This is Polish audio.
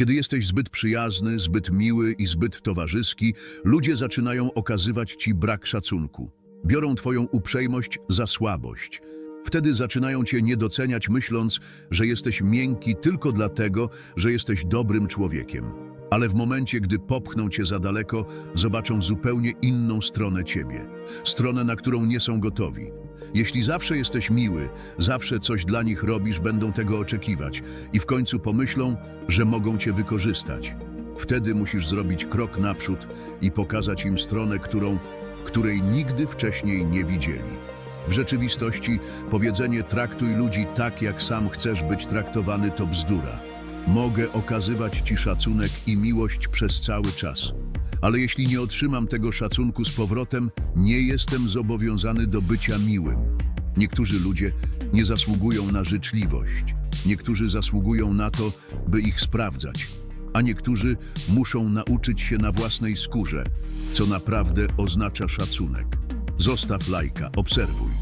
Kiedy jesteś zbyt przyjazny, zbyt miły i zbyt towarzyski, ludzie zaczynają okazywać ci brak szacunku. Biorą twoją uprzejmość za słabość. Wtedy zaczynają cię nie doceniać, myśląc, że jesteś miękki tylko dlatego, że jesteś dobrym człowiekiem. Ale w momencie, gdy popchną cię za daleko, zobaczą zupełnie inną stronę ciebie. Stronę, na którą nie są gotowi. Jeśli zawsze jesteś miły, zawsze coś dla nich robisz, będą tego oczekiwać i w końcu pomyślą, że mogą cię wykorzystać. Wtedy musisz zrobić krok naprzód i pokazać im stronę, którą, której nigdy wcześniej nie widzieli. W rzeczywistości powiedzenie traktuj ludzi tak, jak sam chcesz być traktowany, to bzdura. Mogę okazywać ci szacunek i miłość przez cały czas. Ale jeśli nie otrzymam tego szacunku z powrotem, nie jestem zobowiązany do bycia miłym. Niektórzy ludzie nie zasługują na życzliwość, niektórzy zasługują na to, by ich sprawdzać, a niektórzy muszą nauczyć się na własnej skórze, co naprawdę oznacza szacunek. Zostaw lajka, obserwuj.